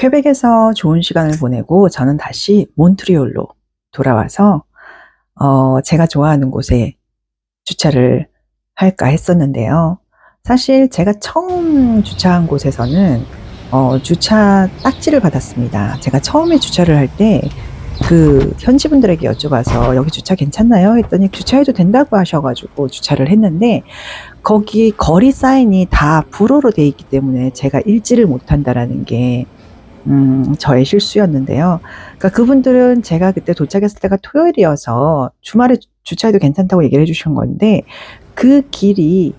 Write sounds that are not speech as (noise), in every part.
퀘벡에서 좋은 시간을 보내고 저는 다시 몬트리올로 돌아와서 어, 제가 좋아하는 곳에 주차를 할까 했었는데요. 사실 제가 처음 주차한 곳에서는 어, 주차 딱지를 받았습니다. 제가 처음에 주차를 할 때 그 현지 분들에게 여쭤봐서 여기 주차 괜찮나요? 했더니 주차해도 된다고 하셔가지고 주차를 했는데 거기 거리 사인이 다 불어로 돼 있기 때문에 제가 읽지를 못한다라는 게 음, 저의 실수였는데요. 그러니까 그분들은 제가 그때 도착했을 때가 토요일이어서 주말에 주차해도 괜찮다고 얘기를 해주신 건데 그 길이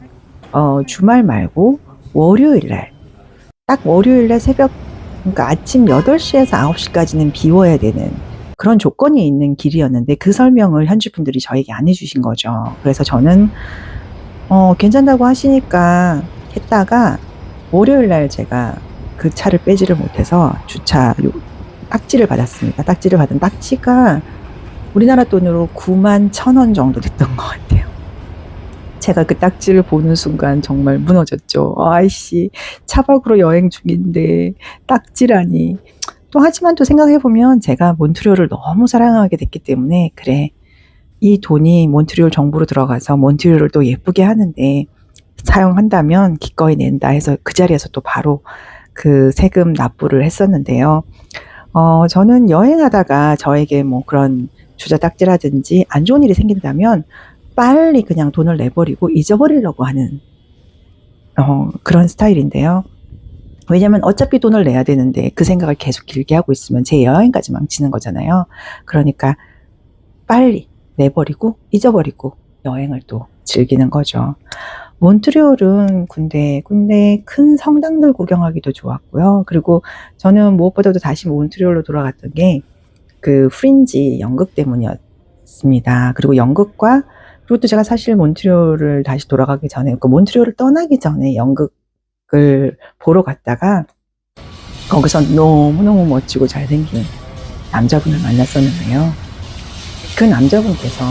어, 주말 말고 월요일 날, 딱 월요일 날 새벽, 그러니까 아침 8시에서 9시까지는 비워야 되는 그런 조건이 있는 길이었는데 그 설명을 현지 분들이 저에게 안 해주신 거죠. 그래서 저는 어, 괜찮다고 하시니까 했다가 월요일 날 제가 그 차를 빼지를 못해서 주차 요- 딱지를 받았습니다. 딱지를 받은 딱지가 우리나라 돈으로 9만 천 원 정도 됐던 것 같아요. 제가 그 딱지를 보는 순간 정말 무너졌죠. 아이씨, 차박으로 여행 중인데 딱지라니. 또 하지만 또 생각해보면 제가 몬트리올을 너무 사랑하게 됐기 때문에 그래. 이 돈이 몬트리올 정부로 들어가서 몬트리올을 또 예쁘게 하는데 사용한다면 기꺼이 낸다 해서 그 자리에서 또 바로 그 세금 납부를 했었는데요. 어, 저는 여행하다가 저에게 뭐 그런 주자 딱지라든지 안 좋은 일이 생긴다면 빨리 그냥 돈을 내버리고 잊어버리려고 하는 어, 그런 스타일인데요. 왜냐면 어차피 돈을 내야 되는데 그 생각을 계속 길게 하고 있으면 제 여행까지 망치는 거잖아요. 그러니까 빨리 내버리고 잊어버리고 여행을 또 즐기는 거죠. 몬트리올은 군데 군데 큰 성당들 구경하기도 좋았고요. 그리고 저는 무엇보다도 다시 몬트리올로 돌아갔던 게 그 프린지 연극 때문이었습니다. 그리고 연극과 그리고 또 제가 사실 몬트리올을 다시 돌아가기 전에 그 몬트리올을 떠나기 전에 연극을 보러 갔다가 거기서 너무너무 멋지고 잘생긴 남자분을 만났었는데요. 그 남자분께서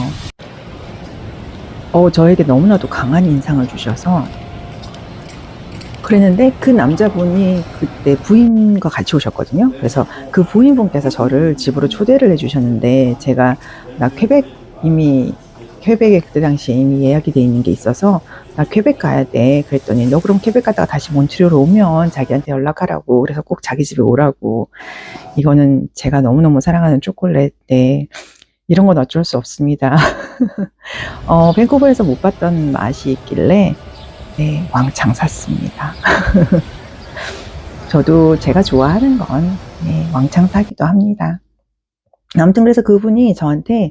어, 저에게 너무나도 강한 인상을 주셔서 그랬는데 그 남자분이 그때 부인과 같이 오셨거든요. 그래서 그 부인분께서 저를 집으로 초대를 해주셨는데 제가 나 퀘벡 이미 퀘벡에 그때 당시에 이미 예약이 돼 있는 게 있어서 나 퀘벡 가야 돼. 그랬더니 너 그럼 퀘벡 가다가 다시 몬트리올 오면 자기한테 연락하라고 그래서 꼭 자기 집에 오라고 이거는 제가 너무너무 사랑하는 초콜릿인데 이런 건 어쩔 수 없습니다. (laughs) 어, 밴쿠버에서 못 봤던 맛이 있길래 네, 왕창 샀습니다. (laughs) 저도 제가 좋아하는 건 네, 왕창 사기도 합니다. 아무튼 그래서 그분이 저한테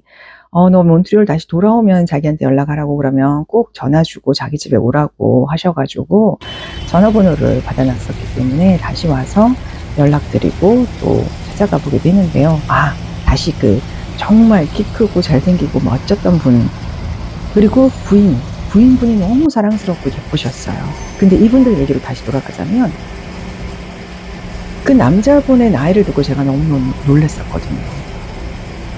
어, 너 몬트리올 다시 돌아오면 자기한테 연락하라고 그러면 꼭 전화 주고 자기 집에 오라고 하셔가지고 전화번호를 받아놨었기 때문에 다시 와서 연락드리고 또 찾아가 보게 되는데요. 아, 다시 그 정말 키 크고 잘생기고 멋졌던 분 그리고 부인 부인분이 너무 사랑스럽고 예쁘셨어요. 근데 이분들 얘기로 다시 돌아가자면 그 남자분의 나이를 두고 제가 너무너무 놀랐었거든요.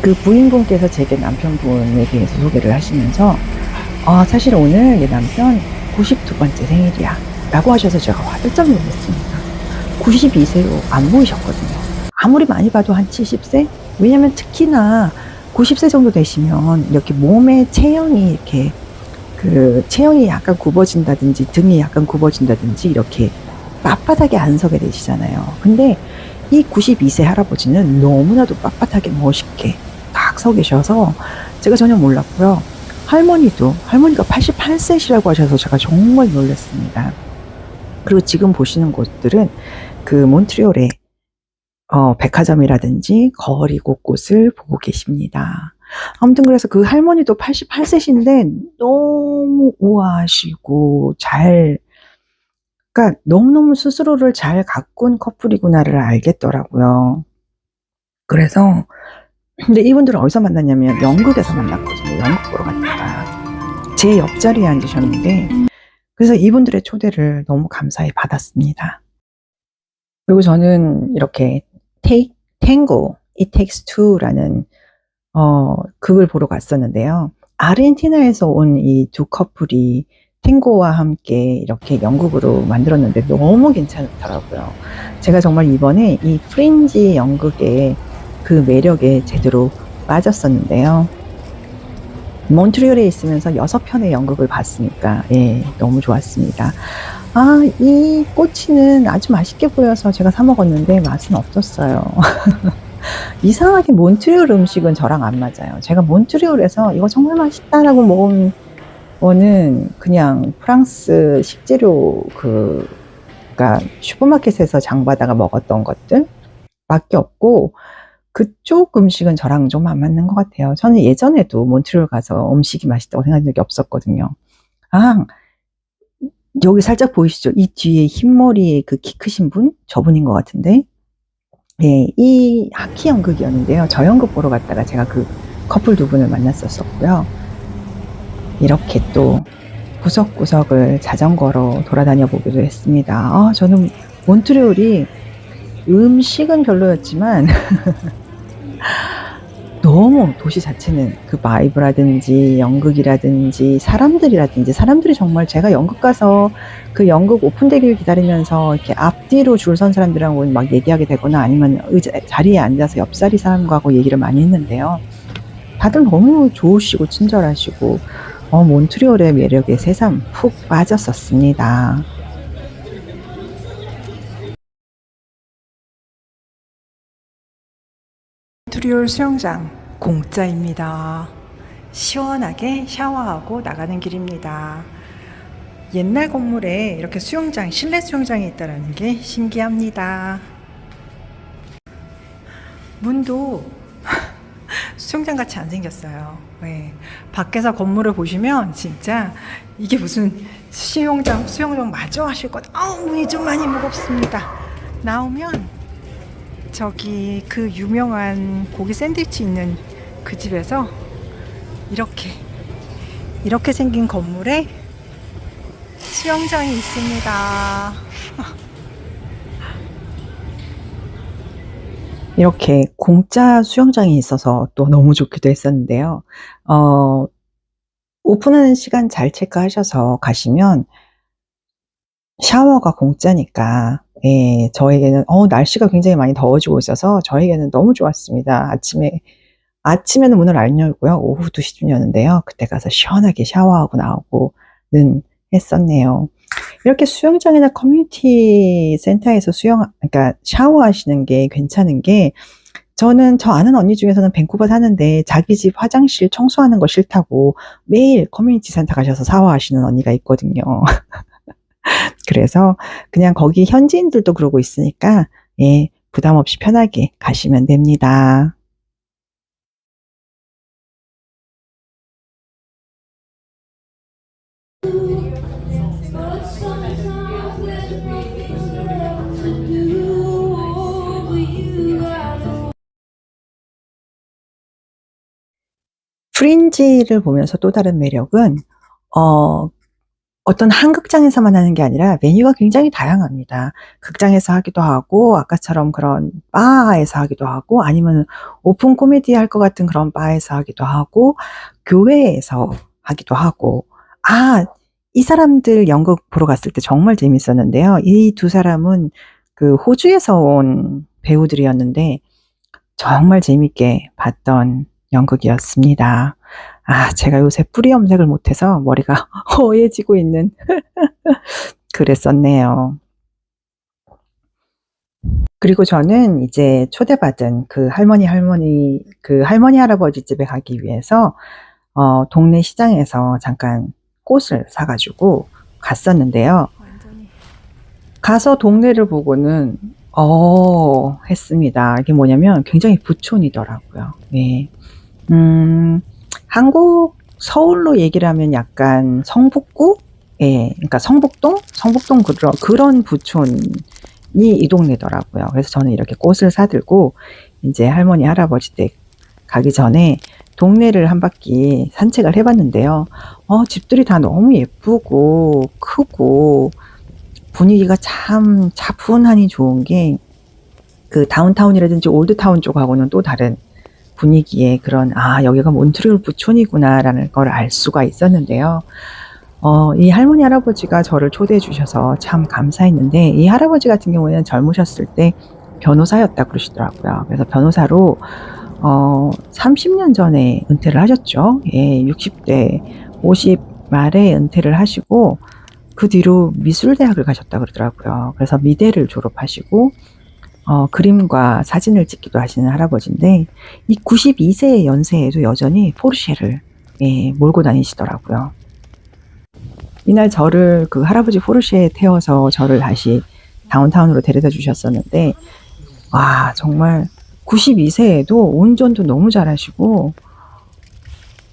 그 부인분께서 제게 남편분에 대해서 소개를 하시면서 아, 사실 오늘 내 남편 92번째 생일이야 라고 하셔서 제가 화들짝 놀랐습니다. 92세로 안 보이셨거든요. 아무리 많이 봐도 한 70세? 왜냐면 특히나 90세 정도 되시면 이렇게 몸의 체형이 이렇게 그 체형이 약간 굽어진다든지 등이 약간 굽어진다든지 이렇게 빳빳하게 안 서게 되시잖아요. 근데 이 92세 할아버지는 너무나도 빳빳하게 멋있게 딱 서 계셔서 제가 전혀 몰랐고요. 할머니도 할머니가 88세시라고 하셔서 제가 정말 놀랐습니다. 그리고 지금 보시는 곳들은 그 몬트리올의 어, 백화점이라든지 거리 곳곳을 보고 계십니다. 아무튼 그래서 그 할머니도 88세신데 너무 우아하시고 잘, 그러니까 너무너무 스스로를 잘 가꾼 커플이구나를 알겠더라고요. 그래서 근데 이분들은 어디서 만났냐면 연극에서 만났거든요. 연극 보러 갔다가 제 옆자리에 앉으셨는데 그래서 이분들의 초대를 너무 감사히 받았습니다. 그리고 저는 이렇게 Take Tango, It Takes Two라는 어, 극을 보러 갔었는데요. 아르헨티나에서 온 이 두 커플이 탱고와 함께 이렇게 연극으로 만들었는데 너무 괜찮더라고요. 제가 정말 이번에 이 프린지 연극의 그 매력에 제대로 빠졌었는데요. 몬트리올에 있으면서 여섯 편의 연극을 봤으니까 예, 너무 좋았습니다. 아, 이 꼬치는 아주 맛있게 보여서 제가 사 먹었는데 맛은 없었어요. (laughs) 이상하게 몬트리올 음식은 저랑 안 맞아요. 제가 몬트리올에서 이거 정말 맛있다라고 먹은 거는 그냥 프랑스 식재료 그, 그니까 슈퍼마켓에서 장바다가 먹었던 것들 밖에 없고 그쪽 음식은 저랑 좀 안 맞는 것 같아요. 저는 예전에도 몬트리올 가서 음식이 맛있다고 생각한 적이 없었거든요. 아, 여기 살짝 보이시죠? 이 뒤에 흰머리에 그키 크신 분? 저분인 것 같은데. 예, 이 하키 연극이었는데요. 저 연극 보러 갔다가 제가 그 커플 두 분을 만났었었고요. 이렇게 또 구석구석을 자전거로 돌아다녀 보기도 했습니다. 아, 저는 몬트리올이 음식은 별로였지만 (laughs) 너무 도시 자체는 그 바이브라든지 연극이라든지 사람들이라든지 사람들이 정말 제가 연극 가서 그 연극 오픈되기를 기다리면서 이렇게 앞뒤로 줄 선 사람들하고 막 얘기하게 되거나 아니면 의자, 자리에 앉아서 옆자리 사람과고 얘기를 많이 했는데요. 다들 너무 좋으시고 친절하시고 어, 몬트리올의 매력에 새삼 푹 빠졌었습니다. 몬트리올 수영장 공짜입니다. 시원하게 샤워하고 나가는 길입니다. 옛날 건물에 이렇게 수영장, 실내 수영장이 있다는 게 신기합니다. 문도 (laughs) 수영장 같이 안 생겼어요. 네. 밖에서 건물을 보시면 진짜 이게 무슨 수영장, 수영장 마저 하실 것. 아우 문이 좀 많이 무겁습니다. 나오면 저기 그 유명한 고기 샌드위치 있는 그 집에서 이렇게 이렇게 생긴 건물에 수영장이 있습니다. (laughs) 이렇게 공짜 수영장이 있어서 또 너무 좋기도 했었는데요. 어, 오픈하는 시간 잘 체크하셔서 가시면 샤워가 공짜니까 예, 저에게는 어, 날씨가 굉장히 많이 더워지고 있어서 저에게는 너무 좋았습니다. 아침에 아침에는 문을 안 열고요. 오후 2시쯤이었는데요. 그때 가서 시원하게 샤워하고 나오고는 했었네요. 이렇게 수영장이나 커뮤니티 센터에서 수영, 그러니까 샤워하시는 게 괜찮은 게 저는 저 아는 언니 중에서는 밴쿠버 사는데 자기 집 화장실 청소하는 거 싫다고 매일 커뮤니티 센터 가셔서 샤워하시는 언니가 있거든요. (laughs) 그래서 그냥 거기 현지인들도 그러고 있으니까 예, 부담 없이 편하게 가시면 됩니다. 프린지를 보면서 또 다른 매력은 어, 어떤 한 극장에서만 하는 게 아니라 메뉴가 굉장히 다양합니다. 극장에서 하기도 하고 아까처럼 그런 바에서 하기도 하고 아니면 오픈 코미디 할 것 같은 그런 바에서 하기도 하고 교회에서 하기도 하고 아, 이 사람들 연극 보러 갔을 때 정말 재밌었는데요. 이 두 사람은 그 호주에서 온 배우들이었는데 정말 재밌게 봤던 연극이었습니다. 아, 제가 요새 뿌리 염색을 못해서 머리가 (laughs) 허해지고 있는 (laughs) 그랬었네요. 그리고 저는 이제 초대받은 그 할머니 할머니 그 할머니 할아버지 집에 가기 위해서 어, 동네 시장에서 잠깐 꽃을 사가지고 갔었는데요. 가서 동네를 보고는 어 했습니다. 이게 뭐냐면 굉장히 부촌이더라고요. 네. 음, 한국 서울로 얘기를 하면 약간 성북구? 예, 그러니까 성북동? 성북동 그런, 그런 부촌이 이 동네더라고요. 그래서 저는 이렇게 꽃을 사들고 이제 할머니, 할아버지 댁 가기 전에 동네를 한 바퀴 산책을 해봤는데요. 어, 집들이 다 너무 예쁘고 크고 분위기가 참 차분하니 좋은 게 그 다운타운이라든지 올드타운 쪽하고는 또 다른 분위기에 그런 아 여기가 몬트리올 부촌이구나라는 걸 알 수가 있었는데요. 어, 이 할머니 할아버지가 저를 초대해 주셔서 참 감사했는데 이 할아버지 같은 경우에는 젊으셨을 때 변호사였다 그러시더라고요. 그래서 변호사로 어, 30년 전에 은퇴를 하셨죠. 예, 60대, 50 말에 은퇴를 하시고 그 뒤로 미술대학을 가셨다 그러더라고요. 그래서 미대를 졸업하시고 어, 그림과 사진을 찍기도 하시는 할아버지인데 이 92세의 연세에도 여전히 포르쉐를 예, 몰고 다니시더라고요. 이날 저를 그 할아버지 포르쉐에 태워서 저를 다시 다운타운으로 데려다 주셨었는데 와 정말 92세에도 운전도 너무 잘하시고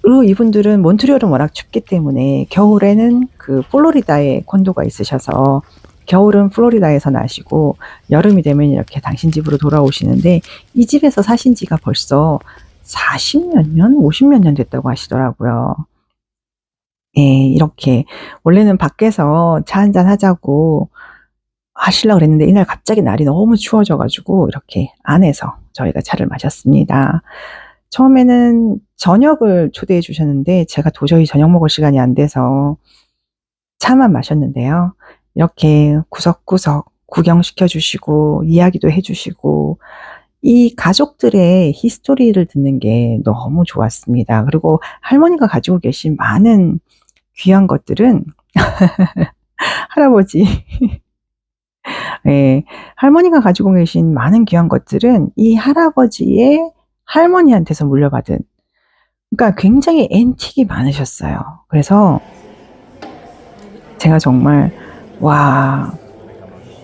그리고 이분들은 몬트리올은 워낙 춥기 때문에 겨울에는 그 플로리다에 콘도가 있으셔서 겨울은 플로리다에서 나시고 여름이 되면 이렇게 당신 집으로 돌아오시는데 이 집에서 사신 지가 벌써 40몇 년, 50몇 년 됐다고 하시더라고요. 예, 이렇게 원래는 밖에서 차 한잔 하자고 하시려고 그랬는데 이날 갑자기 날이 너무 추워져 가지고 이렇게 안에서 저희가 차를 마셨습니다. 처음에는 저녁을 초대해 주셨는데 제가 도저히 저녁 먹을 시간이 안 돼서 차만 마셨는데요. 이렇게 구석구석 구경시켜 주시고 이야기도 해 주시고 이 가족들의 히스토리를 듣는 게 너무 좋았습니다. 그리고 할머니가 가지고 계신 많은 귀한 것들은 (laughs) 할아버지 (laughs) 예, 할머니가 가지고 계신 많은 귀한 것들은 이 할아버지의 할머니한테서 물려받은 그러니까 굉장히 앤틱이 많으셨어요. 그래서 제가 정말 와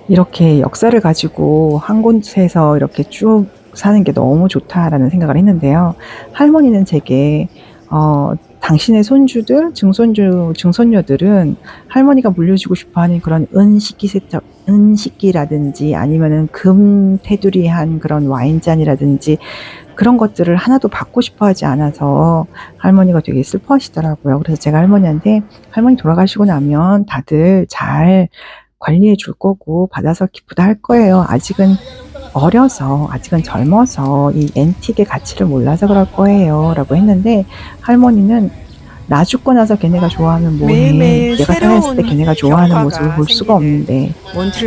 이렇게 역사를 가지고 한 곳에서 이렇게 쭉 사는 게 너무 좋다라는 생각을 했는데요. 할머니는 제게 어, 당신의 손주들, 증손주, 증손녀들은 할머니가 물려주고 싶어 하는 그런 은식기 세트, 은식기라든지 아니면은 금 테두리한 그런 와인잔이라든지 그런 것들을 하나도 받고 싶어 하지 않아서 할머니가 되게 슬퍼 하시더라고요. 그래서 제가 할머니한테 할머니 돌아가시고 나면 다들 잘 관리해 줄 거고 받아서 기쁘다 할 거예요. 아직은 어려서 아직은 젊어서 이 앤틱의 가치를 몰라서 그럴 거예요. 라고 했는데 할머니는 나 죽고 나서 걔네가 좋아하면 뭐해. 내가 살아있을 때 걔네가 좋아하는 모습을 볼 수가 없는데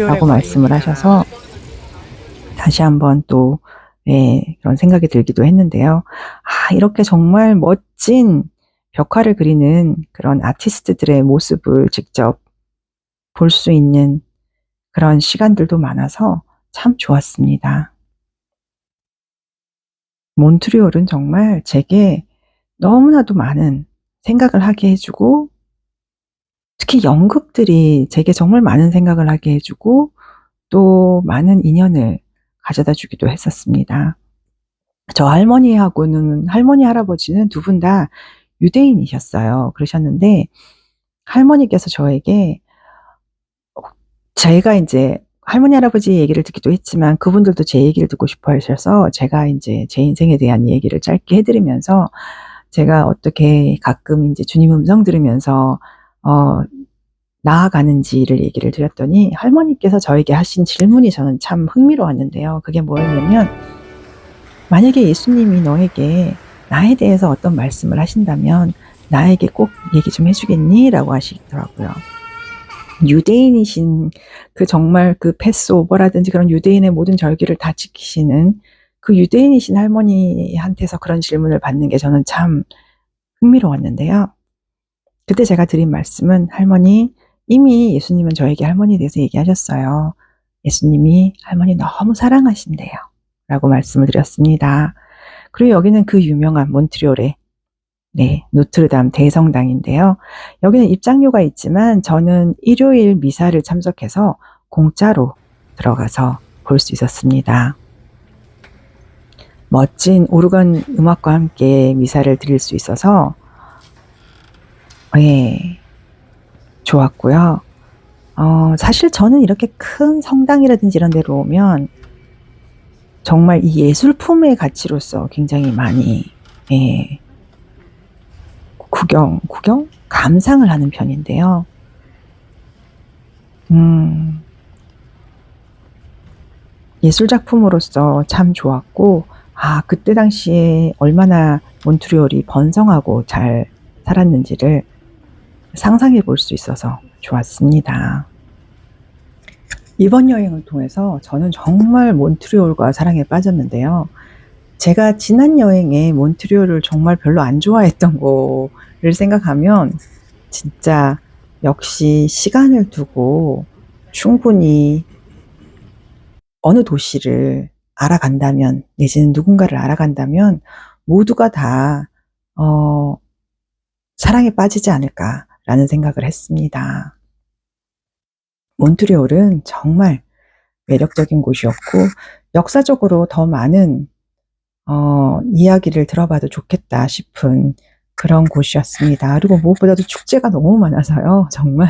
라고 말씀을. 하셔서 다시 한번 또 예, 그런 생각이 들기도 했는데요. 아, 이렇게 정말 멋진 벽화를 그리는 그런 아티스트들의 모습을 직접 볼 수 있는 그런 시간들도 많아서 참 좋았습니다. 몬트리올은 정말 제게 너무나도 많은 생각을 하게 해주고 특히 연극들이 제게 정말 많은 생각을 하게 해주고 또 많은 인연을 가져다 주기도 했었습니다. 저 할머니하고는 할머니 할아버지는 두 분 다 유대인이셨어요. 그러셨는데 할머니께서 저에게 제가 이제 할머니 할아버지 얘기를 듣기도 했지만 그분들도 제 얘기를 듣고 싶어 하셔서 제가 이제 제 인생에 대한 얘기를 짧게 해드리면서 제가 어떻게 가끔 이제 주님 음성 들으면서 어, 나아가는지를 얘기를 드렸더니 할머니께서 저에게 하신 질문이 저는 참 흥미로웠는데요. 그게 뭐였냐면 만약에 예수님이 너에게 나에 대해서 어떤 말씀을 하신다면 나에게 꼭 얘기 좀 해주겠니? 라고 하시더라고요. 유대인이신 그 정말 그 패스오버라든지 그런 유대인의 모든 절기를 다 지키시는 그 유대인이신 할머니한테서 그런 질문을 받는 게 저는 참 흥미로웠는데요. 그때 제가 드린 말씀은 할머니, 이미 예수님은 저에게 할머니에 대해서 얘기하셨어요. 예수님이 할머니 너무 사랑하신대요. 라고 말씀을 드렸습니다. 그리고 여기는 그 유명한 몬트리올의 네, 노트르담 대성당인데요. 여기는 입장료가 있지만 저는 일요일 미사를 참석해서 공짜로 들어가서 볼 수 있었습니다. 멋진 오르간 음악과 함께 미사를 드릴 수 있어서 예, 좋았고요. 어, 사실 저는 이렇게 큰 성당이라든지 이런 데로 오면 정말 이 예술품의 가치로서 굉장히 많이 예, 구경, 구경? 감상을 하는 편인데요. 음, 예술작품으로서 참 좋았고, 아, 그때 당시에 얼마나 몬트리올이 번성하고 잘 살았는지를 상상해 볼 수 있어서 좋았습니다. 이번 여행을 통해서 저는 정말 몬트리올과 사랑에 빠졌는데요. 제가 지난 여행에 몬트리올을 정말 별로 안 좋아했던 거를 생각하면 진짜 역시 시간을 두고 충분히 어느 도시를 알아간다면 내지는 누군가를 알아간다면 모두가 다 어, 사랑에 빠지지 않을까라는 생각을 했습니다. 몬트리올은 정말 매력적인 곳이었고 역사적으로 더 많은 어, 이야기를 들어봐도 좋겠다 싶은 그런 곳이었습니다. 그리고 무엇보다도 축제가 너무 많아서요. (laughs) 정말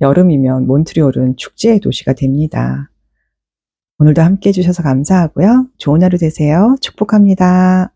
여름이면 몬트리올은 축제의 도시가 됩니다. 오늘도 함께 해주셔서 감사하고요. 좋은 하루 되세요. 축복합니다.